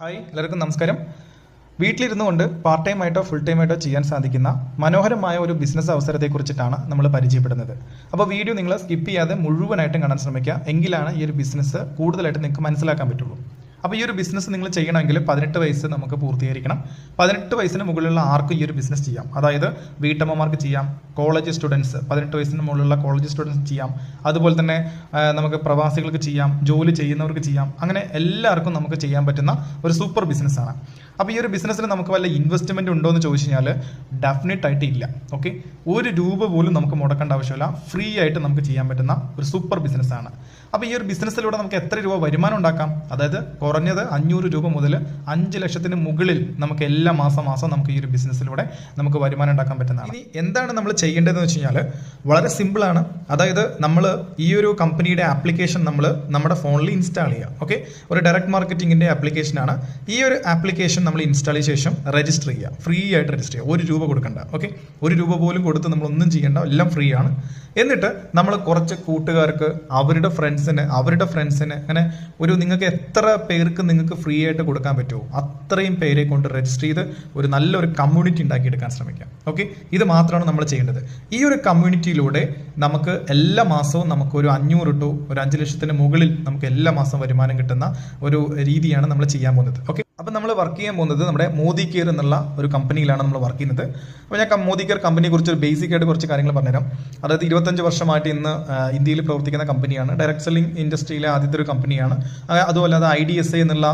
Hi എല്ലാവർക്കും നമസ്കാരം. വീട്ടിലിരുന്നു കൊണ്ട് പാർട്ട് ടൈം ആയിട്ടോ ഫുൾ ടൈം ആയിട്ടോ ചെയ്യാൻ സാധിക്കുന്ന മനോഹരമായ ഒരു ബിസിനസ് അവസരത്തെക്കുറിച്ചിട്ടാണ് നമ്മൾ പരിചയപ്പെടുന്നത്. അപ്പോൾ വീഡിയോ നിങ്ങൾ സ്കിപ്പ് ചെയ്യാതെ മുഴുവനായിട്ടും കാണാൻ ശ്രമിക്കുക. എങ്കിലാണ് ഈ ഒരു ബിസിനസ് കൂടുതലായിട്ട് നിങ്ങൾക്ക് മനസ്സിലാക്കാൻ പറ്റുള്ളൂ. അപ്പോൾ ഈ ഒരു ബിസിനസ് നിങ്ങൾ ചെയ്യണമെങ്കിൽ പതിനെട്ട് വയസ്സ് നമുക്ക് പൂർത്തീകരിക്കണം. പതിനെട്ട് വയസ്സിന് മുകളിലുള്ള ആർക്കും ഈ ഒരു ബിസിനസ് ചെയ്യാം? അതായത് വീട്ടമ്മമാർക്ക് ചെയ്യാം കോളേജ് സ്റ്റുഡൻസ് പതിനെട്ട് വയസ്സിന് മുകളിലുള്ള കോളേജ് സ്റ്റുഡൻസ് ചെയ്യാം. അതുപോലെ തന്നെ നമുക്ക് പ്രവാസികൾക്ക് ചെയ്യാം ജോലി ചെയ്യുന്നവർക്ക് ചെയ്യാം. അങ്ങനെ എല്ലാവർക്കും നമുക്ക് ചെയ്യാൻ പറ്റുന്ന ഒരു സൂപ്പർ ബിസിനസ്സാണ് അപ്പോൾ ഈ ഒരു ബിസിനസ്സിൽ നമുക്ക് വല്ല ഇൻവെസ്റ്റ്മെന്റ് ഉണ്ടോ എന്ന് ചോദിച്ചു കഴിഞ്ഞാൽ ഡെഫിനറ്റ് ആയിട്ട് ഇല്ല. ഓക്കെ ഒരു രൂപ പോലും നമുക്ക് മുടക്കേണ്ട ആവശ്യമില്ല. ഫ്രീ ആയിട്ട് നമുക്ക് ചെയ്യാൻ പറ്റുന്ന ഒരു സൂപ്പർ ബിസിനസ്സാണ് അപ്പോൾ ഈ ഒരു ബിസിനസ്സിലൂടെ നമുക്ക് എത്ര രൂപ വരുമാനം ഉണ്ടാക്കാം? അതായത് കുറഞ്ഞത് അഞ്ഞൂറ് രൂപ മുതൽ അഞ്ച് ലക്ഷത്തിന് മുകളിൽ നമുക്ക് എല്ലാ മാസം മാസം നമുക്ക് ഈ ഒരു ബിസിനസ്സിലൂടെ നമുക്ക് വരുമാനം ഉണ്ടാക്കാൻ പറ്റുന്നതാണ്. ഇനി എന്താണ് നമ്മൾ ചെയ്യേണ്ടതെന്ന് വെച്ച് കഴിഞ്ഞാൽ വളരെ സിമ്പിളാണ് അതായത് നമ്മൾ ഈ ഒരു കമ്പനിയുടെ ആപ്ലിക്കേഷൻ നമ്മൾ നമ്മുടെ ഫോണിൽ ഇൻസ്റ്റാൾ ചെയ്യുക ഓക്കെ ഒരു ഡയറക്റ്റ് മാർക്കറ്റിംഗിന്റെ ആപ്ലിക്കേഷനാണ് ഈ ഒരു ആപ്ലിക്കേഷൻ നമ്മൾ ഇൻസ്റ്റാൾ ചെയ്ത ശേഷം രജിസ്റ്റർ ചെയ്യുക ഫ്രീ ആയിട്ട് രജിസ്റ്റർ ചെയ്യുക ഒരു രൂപ കൊടുക്കണ്ട. ഓക്കെ ഒരു രൂപ പോലും കൊടുത്ത് നമ്മൾ ഒന്നും ചെയ്യേണ്ട. എല്ലാം ഫ്രീ ആണ്. എന്നിട്ട് നമ്മൾ കുറച്ച് കൂട്ടുകാർക്ക് അവരുടെ ഫ്രണ്ട്സിന് അവരുടെ ഫ്രണ്ട്സിന് അങ്ങനെ ഒരു നിങ്ങൾക്ക് എത്ര പേർക്ക് നിങ്ങൾക്ക് ഫ്രീ ആയിട്ട് കൊടുക്കാൻ പറ്റുമോ? അത്രയും പേരെ കൊണ്ട് രജിസ്റ്റർ ചെയ്ത് ഒരു നല്ലൊരു കമ്മ്യൂണിറ്റി ഉണ്ടാക്കിയെടുക്കാൻ ശ്രമിക്കാം. ഓക്കെ ഇത് മാത്രമാണ് നമ്മൾ ചെയ്യേണ്ടത്. ഈ ഒരു കമ്മ്യൂണിറ്റിയിലൂടെ നമുക്ക് എല്ലാ മാസവും നമുക്ക് ഒരു അഞ്ഞൂറ് ടു ഒരു അഞ്ച് ലക്ഷത്തിന് മുകളിൽ നമുക്ക് എല്ലാ മാസം വരുമാനം കിട്ടുന്ന ഒരു രീതിയാണ് നമ്മൾ ചെയ്യാൻ പോകുന്നത്. ഓക്കെ അപ്പം നമ്മൾ വർക്ക് ചെയ്യാൻ പോകുന്നത് നമ്മുടെ മോദി കെയർ എന്നുള്ള ഒരു കമ്പനിയിലാണ് നമ്മൾ വർക്ക് ചെയ്യുന്നത്. അപ്പോൾ ഞാൻ മോദി കെയർ കമ്പനിയെ കുറിച്ച് ഒരു ബേസിക് ആയിട്ട് കുറച്ച് കാര്യങ്ങൾ പറഞ്ഞുതരാം. അതായത് ഇരുപത്തഞ്ച് വർഷമായിട്ട് ഇന്ന് ഇന്ത്യയിൽ പ്രവർത്തിക്കുന്ന കമ്പനിയാണ് ഡയറക്ട് സെല്ലിംഗ് ഇൻഡസ്ട്രിയിലെ ആദ്യത്തെ ഒരു കമ്പനിയാണ് അതുമല്ലാതെ ഐ ഡി എസ് എന്നുള്ള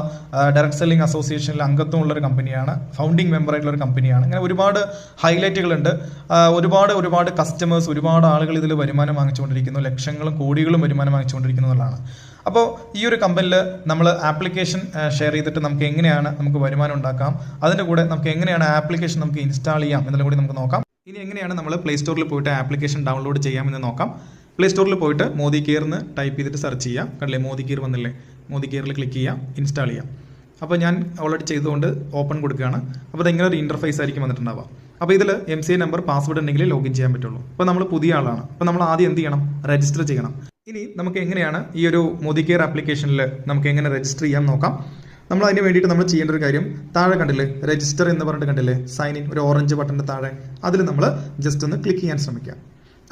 ഡയറക്ട് സെല്ലിംഗ് അസോസിയേഷനിലെ അംഗത്വമുള്ള ഒരു കമ്പനിയാണ് ഫൗണ്ടിങ് മെമ്പർ ആയിട്ടുള്ള ഒരു കമ്പനിയാണ് അങ്ങനെ ഒരുപാട് ഹൈലൈറ്റുകളുണ്ട് ഒരുപാട് ഒരുപാട് കസ്റ്റമേഴ്സ് ഒരുപാട് ആളുകൾ ഇതിൽ വരുമാനം വാങ്ങിച്ചുകൊണ്ടിരിക്കുന്നു. ലക്ഷങ്ങളും കോടികളും വരുമാനം വാങ്ങിച്ചുകൊണ്ടിരിക്കുന്നു എന്നുള്ളതാണ്. അപ്പോൾ ഈ ഒരു കമ്പനിയിൽ നമ്മൾ ആപ്ലിക്കേഷൻ ഷെയർ ചെയ്തിട്ട് നമുക്ക് എങ്ങനെയാണ് നമുക്ക് വരുമാനം ഉണ്ടാക്കാം അതിന്റെ കൂടെ നമുക്ക് എങ്ങനെയാണ് ആപ്ലിക്കേഷൻ നമുക്ക് ഇൻസ്റ്റാൾ ചെയ്യാം എന്നുള്ളത് കൂടി നമുക്ക് നോക്കാം. ഇനി എങ്ങനെയാണ് നമ്മൾ പ്ലേ സ്റ്റോറിൽ പോയിട്ട് ആപ്ലിക്കേഷൻ ഡൗൺലോഡ് ചെയ്യാമെന്ന് നോക്കാം. പ്ലേ സ്റ്റോറിൽ പോയിട്ട് മോദി കെയർ എന്ന് ടൈപ്പ് ചെയ്തിട്ട് സെർച്ച് ചെയ്യാം. കണ്ടില്ലേ മോദി കെയർ വന്നില്ലേ? മോദി കെയറിൽ ക്ലിക്ക് ചെയ്യാം ഇൻസ്റ്റാൾ ചെയ്യാം. അപ്പോൾ ഞാൻ ഓൾറെഡി ചെയ്തുകൊണ്ട് ഓപ്പൺ കൊടുക്കുകയാണ്. അപ്പോൾ ഇങ്ങനെ ഒരു ഇന്റർഫേസ് ആയിരിക്കും വന്നിട്ടുണ്ടാവുക? അപ്പോൾ ഇതിൽ എം സി നമ്പർ പാസ്വേഡ് ഉണ്ടെങ്കിൽ ലോഗിൻ ചെയ്യാൻ പറ്റുള്ളൂ. അപ്പോൾ നമ്മൾ പുതിയ ആളാണ്. അപ്പോൾ നമ്മൾ ആദ്യം എന്ത് ചെയ്യണം? രജിസ്റ്റർ ചെയ്യണം. ഇനി നമുക്ക് എങ്ങനെയാണ് ഈ ഒരു മോദി കെയർ ആപ്ലിക്കേഷനിൽ നമുക്ക് എങ്ങനെ രജിസ്റ്റർ ചെയ്യാൻ നോക്കാം. നമ്മൾ അതിന് വേണ്ടിയിട്ട് നമ്മൾ ചെയ്യേണ്ട ഒരു കാര്യം താഴെ കണ്ടില്ലേ രജിസ്റ്റർ എന്ന് പറഞ്ഞിട്ട് കണ്ടില്ലേ സൈൻ ഇൻ ഒരു ഓറഞ്ച് ബട്ടന്റെ താഴെ അതിൽ നമ്മൾ ജസ്റ്റ് ഒന്ന് ക്ലിക്ക് ചെയ്യാൻ ശ്രമിക്കാം.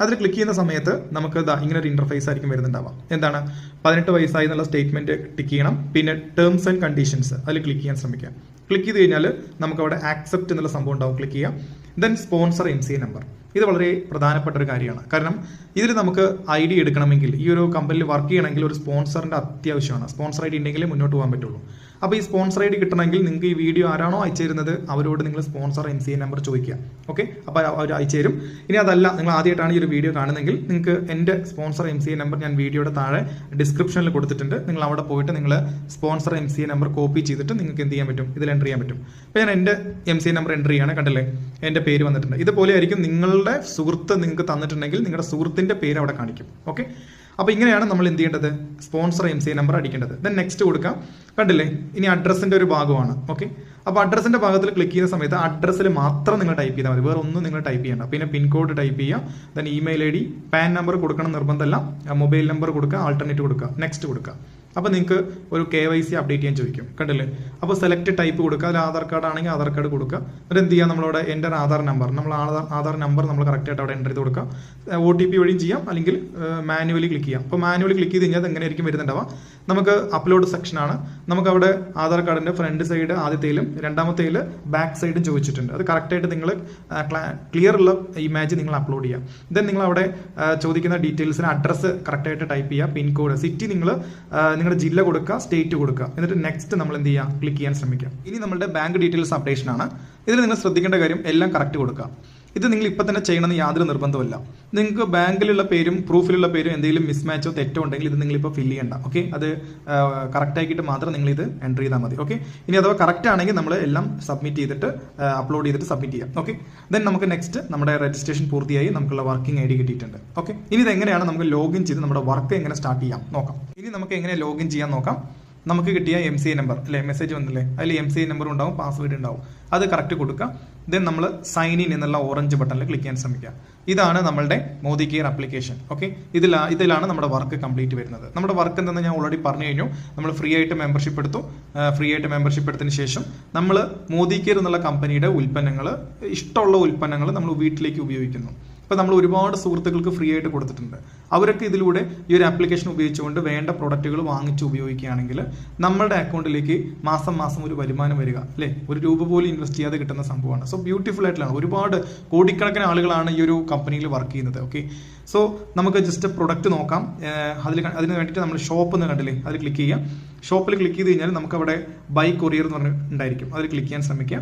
അതിൽ ക്ലിക്ക് ചെയ്യുന്ന സമയത്ത് നമുക്ക് ഇങ്ങനെ ഒരു ഇന്റർഫേസ് ആയിരിക്കും വരുന്നുണ്ടാവാം. എന്താണ്? പതിനെട്ട് വയസ്സായി എന്നുള്ള സ്റ്റേറ്റ്മെന്റ് ടിക്ക് ചെയ്യണം. പിന്നെ ടേംസ് ആൻഡ് കണ്ടീഷൻസ് അതിൽ ക്ലിക്ക് ചെയ്യാൻ ശ്രമിക്കാം. ക്ലിക്ക് ചെയ്ത് കഴിഞ്ഞാൽ നമുക്ക് അവിടെ ആക്സെപ്റ്റ് എന്നുള്ള സംഭവം ഉണ്ടാവും. ക്ലിക്ക് ചെയ്യാം. Then sponsor M C number ഇത് വളരെ പ്രധാനപ്പെട്ട ഒരു കാര്യമാണ്. കാരണം ഇതിൽ നമുക്ക് ഐ ഡി എടുക്കണമെങ്കിൽ ഈ ഒരു കമ്പനിയിൽ വർക്ക് ചെയ്യണമെങ്കിൽ ഒരു സ്പോൺസറിന്റെ അത്യാവശ്യമാണ്. സ്പോൺസർ ഐ ഡി ഉണ്ടെങ്കിൽ മുന്നോട്ട് പോകാൻ പറ്റുള്ളൂ. അപ്പോൾ ഈ സ്പോൺസർ ഐ ഡി കിട്ടണമെങ്കിൽ നിങ്ങൾക്ക് ഈ വീഡിയോ ആരാണോ അയച്ചു തരുന്നത് അവരോട് നിങ്ങൾ sponsor M C A number ചോദിക്കുക. ഓക്കെ അപ്പോൾ അവർ അയച്ചു തരും ഇനി അതല്ല നിങ്ങൾ ആദ്യമായിട്ടാണ് ഈ ഒരു വീഡിയോ കാണുന്നതെങ്കിൽ നിങ്ങൾക്ക് എന്റെ sponsor M C A number ഞാൻ വീഡിയോയുടെ താഴെ ഡിസ്ക്രിപ്ഷനിൽ കൊടുത്തിട്ടുണ്ട്. നിങ്ങൾ അവിടെ പോയിട്ട് നിങ്ങൾ sponsor M C A number copy ചെയ്തിട്ട് നിങ്ങൾക്ക് എന്ത് ചെയ്യാൻ പറ്റും? ഇതിൽ എന്റർ ചെയ്യാൻ പറ്റും. അപ്പോൾ ഞാൻ എന്റെ M C A number enter ചെയ്യാണ് കണ്ടില്ലേ? എന്റെ പേര് വന്നിട്ടുണ്ട്. ഇതുപോലെ ആയിരിക്കും നിങ്ങളുടെ സുഹൃത്ത് നിങ്ങൾക്ക് തന്നിട്ടുണ്ടെങ്കിൽ നിങ്ങളുടെ സുഹൃത്തിന്റെ പേര് അവിടെ കാണിക്കും. ഓക്കെ അപ്പോൾ ഇങ്ങനെയാണ് നമ്മൾ എന്ത് ചെയ്യേണ്ടത്? സ്പോൺസർ എം സി നമ്പർ അടിക്കേണ്ടത്. ദെൻ നെക്സ്റ്റ് കൊടുക്കാം. കണ്ടില്ലേ? ഇനി അഡ്രസ്സിന്റെ ഒരു ഭാഗമാണ്. ഓക്കെ അപ്പോൾ അഡ്രസ്സിന്റെ ഭാഗത്തിൽ ക്ലിക്ക് ചെയ്യുന്ന സമയത്ത് അഡ്രസ്സിൽ മാത്രം നിങ്ങൾ ടൈപ്പ് ചെയ്താൽ മതി. വേറെ ഒന്നും നിങ്ങൾ ടൈപ്പ് ചെയ്യേണ്ട. പിന്നെ പിൻകോഡ് ടൈപ്പ് ചെയ്യുക. Then email I D PAN number കൊടുക്കണം നിർബന്ധമല്ല. മൊബൈൽ നമ്പർ കൊടുക്കുക. ആൾട്ടർനേറ്റ് കൊടുക്കുക. നെക്സ്റ്റ് കൊടുക്കുക. അപ്പോൾ നിങ്ങൾക്ക് ഒരു കെ വൈ സി അപ്ഡേറ്റ് ചെയ്യാൻ ചോദിക്കും. കണ്ടില്ലേ? അപ്പോൾ സെലക്ട് ടൈപ്പ് കൊടുക്കുക. അതിൽ ആധാർ കാർഡ് ആണെങ്കിൽ ആധാർ കാർഡ് കൊടുക്കുക. എന്നിട്ട് എന്ത് ചെയ്യുക നമ്മളവിടെ എന്റെ ആധാർ നമ്പർ നമ്മൾ ആധാർ ആധാർ നമ്പർ നമ്മൾ കറക്റ്റായിട്ട് അവിടെ എന്റർ ചെയ്ത് കൊടുക്കുക. ഒ ടി പി വഴിയും ചെയ്യാം. അല്ലെങ്കിൽ മാനുവലി ക്ലിക്ക് ചെയ്യാം. അപ്പോൾ മാനുവലി ക്ലിക്ക് ചെയ്ത് കഴിഞ്ഞാൽ അത് എങ്ങനെയായിരിക്കും വരുന്നുണ്ടാവുക? നമുക്ക് അപ്ലോഡ് സെക്ഷനാണ് നമുക്ക് അവിടെ ആധാർ കാർഡിന്റെ ഫ്രണ്ട് സൈഡ് ആദ്യത്തേലും രണ്ടാമത്തേൽ ബാക്ക് സൈഡും ചോദിച്ചിട്ടുണ്ട്. അത് കറക്റ്റായിട്ട് നിങ്ങൾ ക്ലിയർ ഉള്ള ഇമേജ് നിങ്ങൾ അപ്ലോഡ് ചെയ്യാം. ദെൻ നിങ്ങൾ അവിടെ ചോദിക്കുന്ന ഡീറ്റെയിൽസിന് അഡ്രസ്സ് കറക്റ്റായിട്ട് ടൈപ്പ് ചെയ്യുക പിൻകോഡ് സിറ്റി നിങ്ങൾ നിങ്ങളുടെ ജില്ല കൊടുക്കുക സ്റ്റേറ്റ് കൊടുക്കുക. എന്നിട്ട് നെക്സ്റ്റ് നമ്മൾ എന്ത് ചെയ്യുക ക്ലിക്ക് ചെയ്യാൻ ശ്രമിക്കുക ഇനി നമ്മുടെ ബാങ്ക് ഡീറ്റെയിൽസ് അപ്ഡേഷൻ ആണ്. ഇതിൽ നിങ്ങൾ ശ്രദ്ധിക്കേണ്ട കാര്യം എല്ലാം കറക്റ്റ് കൊടുക്കുക. ഇത് നിങ്ങൾ ഇപ്പം തന്നെ ചെയ്യണമെന്ന് യാതൊരു നിർബന്ധമല്ല നിങ്ങൾക്ക് ബാങ്കിലുള്ള പേരും പ്രൂഫിലുള്ള പേരും എന്തെങ്കിലും മിസ്മാച്ചോ തെറ്റോ ഉണ്ടെങ്കിൽ ഇത് നിങ്ങളിപ്പോൾ ഫില്ല് ചെയ്യണ്ട. ഓക്കെ അത് കറക്റ്റ് ആക്കിയിട്ട് മാത്രം നിങ്ങൾ ഇത് എന്റർ ചെയ്താൽ മതി. ഓക്കെ ഇനി അഥവാ കറക്റ്റ് ആണെങ്കിൽ നമ്മൾ എല്ലാം സബ്മിറ്റ് ചെയ്തിട്ട് അപ്ലോഡ് ചെയ്തിട്ട് സബ്മിറ്റ് ചെയ്യാം. ഓക്കെ ദെൻ നമുക്ക് നെക്സ്റ്റ് നമ്മുടെ രജിസ്ട്രേഷൻ പൂർത്തിയായി നമുക്കുള്ള വർക്കിംഗ് ഐ ഡി കിട്ടിയിട്ടുണ്ട്. ഓക്കെ ഇനി ഇത് എങ്ങനെയാണ് നമുക്ക് ലോഗിൻ ചെയ്ത് നമ്മുടെ വർക്ക് എങ്ങനെ സ്റ്റാർട്ട് ചെയ്യാം നോക്കാം. ഇനി നമുക്ക് എങ്ങനെ ലോഗിൻ ചെയ്യാൻ നോക്കാം. നമുക്ക് കിട്ടിയ എം സി ഐ നമ്പർ അല്ലെ? മെസ്സേജ് വന്നില്ലേ? അതിൽ എം സി ഐ നമ്പർ ഉണ്ടാവും പാസ്വേഡ് ഉണ്ടാവും. അത് കറക്റ്റ് കൊടുക്കുക. ദെൻ നമ്മൾ സൈൻ ഇൻ എന്നുള്ള ഓറഞ്ച് ബട്ടണിൽ ക്ലിക്ക് ചെയ്യാൻ ശ്രമിക്കുക. ഇതാണ് നമ്മുടെ മോദി കെയർ ആപ്ലിക്കേഷൻ ഓക്കെ ഇതിലാ ഇതിലാണ് നമ്മുടെ വർക്ക് കംപ്ലീറ്റ് വരുന്നത്. നമ്മുടെ വർക്ക് എന്തെന്ന് ഞാൻ ഓൾറെഡി പറഞ്ഞു കഴിഞ്ഞു. നമ്മൾ ഫ്രീ ആയിട്ട് മെമ്പർഷിപ്പ് എടുത്തു. ഫ്രീ ആയിട്ട് മെമ്പർഷിപ്പ് എടുത്തതിന് ശേഷം നമ്മൾ മോദി കെയർ എന്നുള്ള കമ്പനിയുടെ ഉൽപ്പന്നങ്ങൾ ഇഷ്ടമുള്ള ഉൽപ്പന്നങ്ങൾ നമ്മൾ വീട്ടിലേക്ക് ഉപയോഗിക്കുന്നു. ഇപ്പൊ നമ്മൾ ഒരുപാട് സുഹൃത്തുക്കൾക്ക് ഫ്രീ ആയിട്ട് കൊടുത്തിട്ടുണ്ട്. അവരൊക്കെ ഇതിലൂടെ ഈ ഒരു ആപ്ലിക്കേഷൻ ഉപയോഗിച്ചുകൊണ്ട് വേണ്ട പ്രൊഡക്റ്റുകൾ വാങ്ങിച്ച് ഉപയോഗിക്കുകയാണെങ്കിൽ നമ്മളുടെ അക്കൗണ്ടിലേക്ക് മാസം മാസം ഒരു വരുമാനം വരിക അല്ലേ? ഒരു രൂപ പോലും ഇൻവെസ്റ്റ് ചെയ്യാതെ കിട്ടുന്ന സംഭവമാണ്. സോ ബ്യൂട്ടിഫുൾ ആയിട്ടുള്ളതാണ്. ഒരുപാട് കോടിക്കണക്കിന് ആളുകളാണ് ഈ ഒരു കമ്പനിയിൽ വർക്ക് ചെയ്യുന്നത് ഓക്കെ സോ നമുക്ക് ജസ്റ്റ് പ്രൊഡക്റ്റ് നോക്കാം. അതിൽ അതിന് വേണ്ടിയിട്ട് നമ്മൾ ഷോപ്പ് എന്ന് കണ്ടില്ലേ? അതിൽ ക്ലിക്ക് ചെയ്യാം ഷോപ്പിൽ ക്ലിക്ക് ചെയ്ത് കഴിഞ്ഞാൽ നമുക്ക് അവിടെ ബൈ കൊറിയർ എന്ന് പറഞ്ഞിട്ടുണ്ടായിരിക്കും അതിൽ ക്ലിക്ക് ചെയ്യാൻ ശ്രമിക്കുക.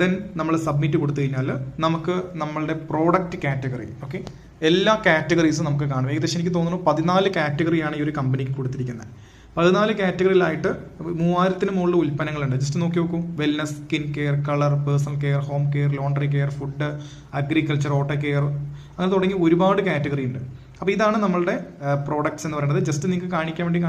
ദെൻ നമ്മൾ സബ്മിറ്റ് കൊടുത്തു കഴിഞ്ഞാൽ നമുക്ക് നമ്മളുടെ പ്രോഡക്റ്റ് കാറ്റഗറി ഓക്കെ എല്ലാ കാറ്റഗറീസും നമുക്ക് കാണും. ഏകദേശം എനിക്ക് തോന്നുന്നു പതിനാല് കാറ്റഗറിയാണ് ഈ ഒരു കമ്പനിക്ക് കൊടുത്തിരിക്കുന്നത് പതിനാല് കാറ്റഗറിയിലായിട്ട് മൂവായിരത്തിന് മുകളിൽ ഉൽപ്പന്നങ്ങളുണ്ട്. ജസ്റ്റ് നോക്കി നോക്കൂ. Wellness skin care colour personal care home care laundry care food agriculture auto care അങ്ങനെ തുടങ്ങി ഒരുപാട് കാറ്റഗറി ഉണ്ട്. അപ്പോൾ ഇതാണ് നമ്മളുടെ പ്രോഡക്റ്റ്സ് എന്ന് പറയുന്നത്. ജസ്റ്റ് നിങ്ങൾക്ക് കാണിക്കാൻ വേണ്ടി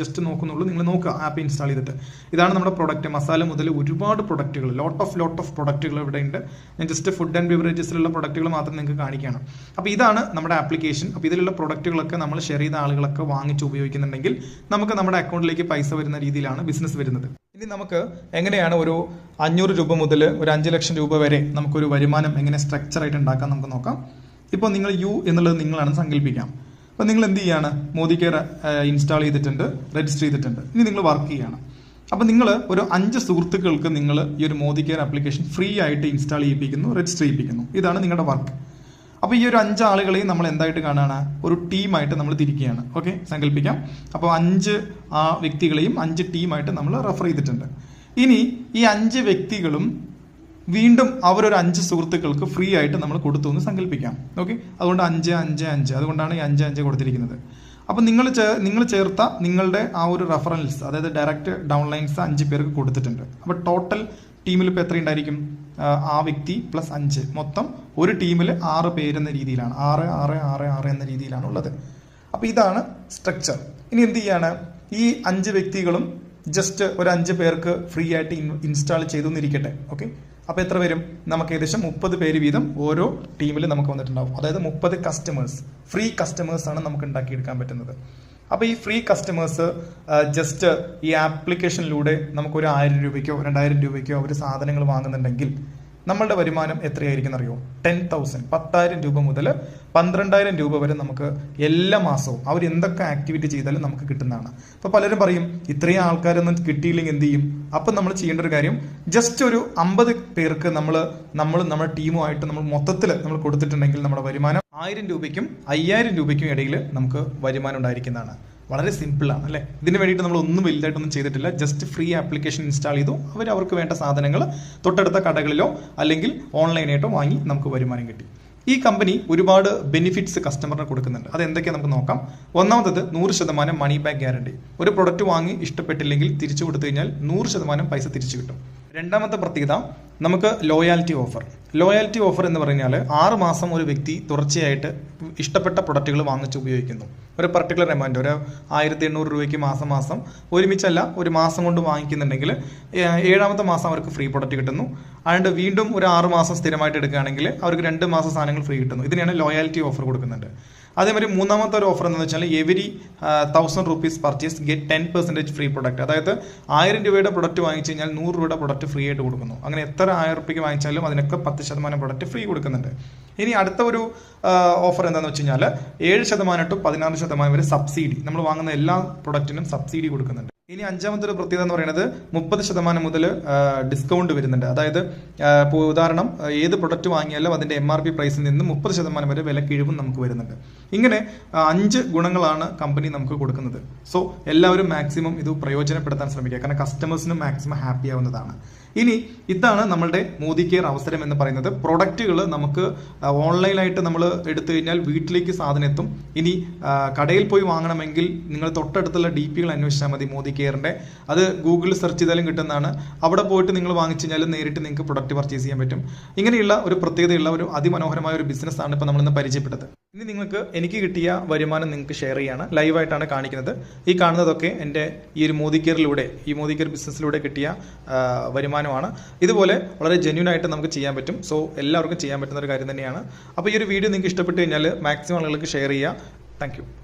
ജസ്റ്റ് നോക്കുന്നുള്ളൂ. നിങ്ങൾ നോക്കുക ആപ്പ് ഇൻസ്റ്റാൾ ചെയ്തിട്ട്. ഇതാണ് നമ്മുടെ പ്രോഡക്റ്റ് മസാല മുതൽ ഒരുപാട് പ്രൊഡക്റ്റുകൾ ലോട്ട് ഓഫ് ലോട്ട് ഓഫ് പ്രൊഡക്റ്റുകൾ ഇവിടെ ഉണ്ട്. ഞാൻ ജസ്റ്റ് ഫുഡ് ആൻഡ് ബിവറേജസിലുള്ള പ്രൊഡക്റ്റുകൾ മാത്രം നിങ്ങൾക്ക് കാണിക്കുകയാണ്. അപ്പോൾ ഇതാണ് നമ്മുടെ ആപ്ലിക്കേഷൻ അപ്പോൾ ഇതിലുള്ള പ്രൊഡക്റ്റുകളൊക്കെ നമ്മൾ ഷെയർ ചെയ്ത ആളുകളൊക്കെ വാങ്ങിച്ച് ഉപയോഗിക്കുന്നുണ്ടെങ്കിൽ നമുക്ക് നമ്മുടെ അക്കൗണ്ടിലേക്ക് പൈസ വരുന്ന രീതിയിലാണ് ബിസിനസ് വരുന്നത്. ഇനി നമുക്ക് എങ്ങനെയാണ് ഒരു അഞ്ഞൂറ് രൂപ മുതൽ ഒരു അഞ്ച് ലക്ഷം രൂപ വരെ നമുക്കൊരു വരുമാനം എങ്ങനെ സ്ട്രക്ചർ ആയിട്ട് ഉണ്ടാക്കാൻ നമുക്ക് നോക്കാം. ഇപ്പോൾ നിങ്ങൾ യു എന്നുള്ളത് നിങ്ങളാണ് സങ്കല്പിക്കാം. അപ്പോൾ നിങ്ങൾ എന്ത് ചെയ്യാണ്? മോദി കെയർ ഇൻസ്റ്റാൾ ചെയ്തിട്ടുണ്ട് രജിസ്റ്റർ ചെയ്തിട്ടുണ്ട്. ഇനി നിങ്ങൾ വർക്ക് ചെയ്യാണ്. അപ്പോൾ നിങ്ങൾ ഒരു അഞ്ച് സുഹൃത്തുക്കൾക്ക് നിങ്ങൾ ഈ ഒരു മോദി കെയർ ആപ്ലിക്കേഷൻ ഫ്രീ ആയിട്ട് ഇൻസ്റ്റാൾ ചെയ്യിപ്പിക്കുന്നു രജിസ്റ്റർ ചെയ്യിപ്പിക്കുന്നു. ഇതാണ് നിങ്ങളുടെ വർക്ക് അപ്പോൾ ഈ ഒരു അഞ്ച് ആളുകളെയും നമ്മൾ എന്തായിട്ട് കാണുകയാണ് ഒരു ടീമായിട്ട് നമ്മൾ തിരിക്കുകയാണ്. ഓക്കെ സങ്കല്പിക്കാം. അപ്പോൾ അഞ്ച് ആ വ്യക്തികളെയും അഞ്ച് ടീമായിട്ട് നമ്മൾ റെഫർ ചെയ്തിട്ടുണ്ട്. ഇനി ഈ അഞ്ച് വ്യക്തികളും വീണ്ടും അവരൊരു അഞ്ച് സുഹൃത്തുക്കൾക്ക് ഫ്രീ ആയിട്ട് നമ്മൾ കൊടുത്തു എന്ന് സങ്കല്പിക്കാം ഓക്കെ അതുകൊണ്ട് അഞ്ച് അഞ്ച് അഞ്ച്. അതുകൊണ്ടാണ് ഈ അഞ്ച് അഞ്ച് കൊടുത്തിരിക്കുന്നത്. അപ്പോൾ നിങ്ങൾ നിങ്ങൾ ചേർത്ത നിങ്ങളുടെ ആ ഒരു റെഫറൻസ് അതായത് ഡയറക്റ്റ് ഡൗൺലൈൻസ് അഞ്ച് പേർക്ക് കൊടുത്തിട്ടുണ്ട്. അപ്പോൾ ടോട്ടൽ ടീമിൽ ഇപ്പോൾ എത്ര ഉണ്ടായിരിക്കും? ആ, ആ വ്യക്തി പ്ലസ് അഞ്ച്. മൊത്തം ഒരു ടീമിൽ ആറ് പേരെന്ന രീതിയിലാണ്. ആറ് ആറ് ആറ് ആറ് എന്ന രീതിയിലാണ് ഉള്ളത്. അപ്പോൾ ഇതാണ് സ്ട്രക്ചർ ഇനി എന്ത് ചെയ്യാണ്? ഈ അഞ്ച് വ്യക്തികളും ജസ്റ്റ് ഒരു അഞ്ച് പേർക്ക് ഫ്രീ ആയിട്ട് ഇൻസ്റ്റാൾ ചെയ്തു എന്നിരിക്കട്ടെ ഓക്കെ അപ്പോൾ എത്ര വരും? നമുക്ക് ഏകദേശം മുപ്പത് പേര് വീതം ഓരോ ടീമിൽ നമുക്ക് വന്നിട്ടുണ്ടാവും. അതായത് മുപ്പത് കസ്റ്റമേഴ്സ് ഫ്രീ കസ്റ്റമേഴ്സ് ആണ് നമുക്ക് ഉണ്ടാക്കിയെടുക്കാൻ പറ്റുന്നത്. അപ്പോൾ ഈ ഫ്രീ കസ്റ്റമേഴ്സ് ജസ്റ്റ് ഈ ആപ്ലിക്കേഷനിലൂടെ നമുക്ക് ഒരു ആയിരം രൂപയ്ക്കോ രണ്ടായിരം രൂപയ്ക്കോ അവർ സാധനങ്ങൾ വാങ്ങുന്നുണ്ടെങ്കിൽ നമ്മളുടെ വരുമാനം എത്രയായിരിക്കും അറിയോ ടെൻ തൗസൻഡ്. പത്തായിരം രൂപ മുതൽ പന്ത്രണ്ടായിരം രൂപ വരെ നമുക്ക് എല്ലാ മാസവും അവർ എന്തൊക്കെ ആക്ടിവിറ്റി ചെയ്താലും നമുക്ക് കിട്ടുന്നതാണ്. അപ്പോൾ പലരും പറയും ഇത്രയും ആൾക്കാരൊന്നും കിട്ടിയില്ലെങ്കിൽ എന്ത് ചെയ്യും? അപ്പം നമ്മൾ ചെയ്യേണ്ട ഒരു കാര്യം ജസ്റ്റ് ഒരു അമ്പത് പേർക്ക് നമ്മൾ നമ്മൾ നമ്മുടെ ടീമുമായിട്ട് നമ്മൾ മൊത്തത്തിൽ നമ്മൾ കൊടുത്തിട്ടുണ്ടെങ്കിൽ നമ്മുടെ വരുമാനം ആയിരം രൂപയ്ക്കും അയ്യായിരം രൂപയ്ക്കും ഇടയിൽ നമുക്ക് വരുമാനം ഉണ്ടായിരിക്കുന്നതാണ്. വളരെ സിമ്പിളാണ് അല്ലേ? ഇതിന് വേണ്ടിയിട്ട് നമ്മൾ ഒന്നും വലുതായിട്ടൊന്നും ചെയ്തിട്ടില്ല. ജസ്റ്റ് ഫ്രീ ആപ്ലിക്കേഷൻ ഇൻസ്റ്റാൾ ചെയ്തു. അവർ അവർക്ക് വേണ്ട സാധനങ്ങൾ തൊട്ടടുത്ത കടകളിലോ അല്ലെങ്കിൽ ഓൺലൈനായിട്ടോ വാങ്ങി നമുക്ക് വരുമാനം കിട്ടി. ഈ കമ്പനി ഒരുപാട് ബെനിഫിറ്റ്സ് കസ്റ്റമറിന് കൊടുക്കുന്നുണ്ട്. അത് എന്തൊക്കെയാണ് നമുക്ക് നോക്കാം. ഒന്നാമത്തത് നൂറ് ശതമാനം മണി ബാക്ക് ഗ്യാരണ്ടി ഒരു പ്രൊഡക്റ്റ് വാങ്ങി ഇഷ്ടപ്പെട്ടില്ലെങ്കിൽ തിരിച്ചു കൊടുത്തു കഴിഞ്ഞാൽ നൂറ് ശതമാനം പൈസ തിരിച്ചു കിട്ടും. രണ്ടാമത്തെ പ്രത്യേകത നമുക്ക് ലോയാലിറ്റി ഓഫർ ലോയാലിറ്റി ഓഫർ എന്ന് പറഞ്ഞാൽ ആറ് മാസം ഒരു വ്യക്തി തുടർച്ചയായിട്ട് ഇഷ്ടപ്പെട്ട പ്രൊഡക്റ്റുകൾ വാങ്ങിച്ച് ഉപയോഗിക്കുന്നു. ഒരു പർട്ടിക്കുലർ എമൗണ്ട് ഒരു ആയിരത്തി എണ്ണൂറ് രൂപയ്ക്ക് മാസം മാസം ഒരുമിച്ചല്ല ഒരു മാസം കൊണ്ട് വാങ്ങിക്കുന്നുണ്ടെങ്കിൽ ഏഴാമത്തെ മാസം അവർക്ക് ഫ്രീ പ്രൊഡക്റ്റ് കിട്ടുന്നു. അതുകൊണ്ട് വീണ്ടും ഒരു ആറ് മാസം സ്ഥിരമായിട്ട് എടുക്കുകയാണെങ്കിൽ അവർക്ക് രണ്ട് മാസം സാധനങ്ങൾ ഫ്രീ കിട്ടുന്നു. ഇതിനെയാണ് ലോയാലിറ്റി ഓഫർ കൊടുക്കുന്നുണ്ട്. അതേമാതിരി മൂന്നാമത്തെ ഒരു ഓഫർ എന്ന് വെച്ചാൽ every thousand rupees purchase get ten percentage free product അതായത് ആയിരം രൂപയുടെ പ്രൊഡക്റ്റ് വാങ്ങിച്ചു കഴിഞ്ഞാൽ നൂറ് രൂപയുടെ പ്രൊഡക്റ്റ് ഫ്രീ ആയിട്ട് കൊടുക്കുന്നു. അങ്ങനെ എത്ര ആയിരം റുപ്യക്ക് വാങ്ങിച്ചാലും അതിനൊക്കെ പത്ത് ശതമാനം പ്രൊഡക്റ്റ് ഫ്രീ കൊടുക്കുന്നുണ്ട്. ഇനി അടുത്ത ഒരു ഓഫർ എന്താണെന്ന് വെച്ച് കഴിഞ്ഞാൽ ഏഴ് ശതമാനം ടു പതിനാറ് ശതമാനം വരെ സബ്സിഡി നമ്മൾ വാങ്ങുന്ന എല്ലാ പ്രൊഡക്റ്റിനും സബ്സിഡി കൊടുക്കുന്നുണ്ട്. ഇനി അഞ്ചാമത്തെ ഒരു പ്രത്യേകത എന്ന് പറയുന്നത് മുപ്പത് ശതമാനം മുതൽ ഡിസ്കൗണ്ട് വരുന്നുണ്ട്. അതായത് ഇപ്പോൾ ഉദാഹരണം ഏത് പ്രൊഡക്റ്റ് വാങ്ങിയാലും അതിന്റെ എം ആർ പി പ്രൈസിൽ നിന്ന് മുപ്പത് ശതമാനം വരെ വില കിഴിവും നമുക്ക് വരുന്നുണ്ട്. ഇങ്ങനെ അഞ്ച് ഗുണങ്ങളാണ് കമ്പനി നമുക്ക് കൊടുക്കുന്നത്. സോ എല്ലാവരും മാക്സിമം ഇത് പ്രയോജനപ്പെടുത്താൻ ശ്രമിക്കുക. കാരണം കസ്റ്റമേഴ്സിനും മാക്സിമം ഹാപ്പി ആവുന്നതാണ്. ഇനി ഇതാണ് നമ്മളുടെ മോദി കെയർ അവസരം എന്ന് പറയുന്നത്. പ്രൊഡക്റ്റുകൾ നമുക്ക് ഓൺലൈനായിട്ട് നമ്മൾ എടുത്തു കഴിഞ്ഞാൽ വീട്ടിലേക്ക് സാധനം എത്തും. ഇനി കടയിൽ പോയി വാങ്ങണമെങ്കിൽ നിങ്ങൾ തൊട്ടടുത്തുള്ള ഡി പികൾ അന്വേഷിച്ചാൽ മതി. മോദി കെയറിന്റെ അത് ഗൂഗിളിൽ സെർച്ച് ചെയ്താലും കിട്ടുന്നതാണ്. അവിടെ പോയിട്ട് നിങ്ങൾ വാങ്ങിച്ചു കഴിഞ്ഞാൽ നേരിട്ട് നിങ്ങൾക്ക് പ്രൊഡക്റ്റ് പർച്ചേസ് ചെയ്യാൻ പറ്റും. ഇങ്ങനെയുള്ള ഒരു പ്രത്യേകതയുള്ള ഒരു അതിമനോഹരമായ ഒരു ബിസിനസ്സാണ് ഇപ്പോൾ നമ്മളിന്ന് പരിചയപ്പെട്ടത്. ഇനി നിങ്ങൾക്ക് എനിക്ക് കിട്ടിയ വരുമാനം നിങ്ങൾക്ക് ഷെയർ ചെയ്യാണ്. ലൈവായിട്ടാണ് കാണിക്കുന്നത്. ഈ കാണുന്നതൊക്കെ എന്റെ ഈ ഒരു മോദി കെയറിലൂടെ ഈ മോദി കെയർ ബിസിനസ്സിലൂടെ കിട്ടിയ വരുമാനമാണ്. ഇതുപോലെ വളരെ ജെന്യൂൻ ആയിട്ട് നമുക്ക് ചെയ്യാൻ പറ്റും. സോ എല്ലാവർക്കും ചെയ്യാൻ പറ്റുന്ന ഒരു കാര്യം തന്നെയാണ്. അപ്പോൾ ഈ ഒരു വീഡിയോ നിങ്ങൾക്ക് ഇഷ്ടപ്പെട്ട് കഴിഞ്ഞാൽ മാക്സിമം ആളുകൾക്ക് ഷെയർ ചെയ്യുക. താങ്ക്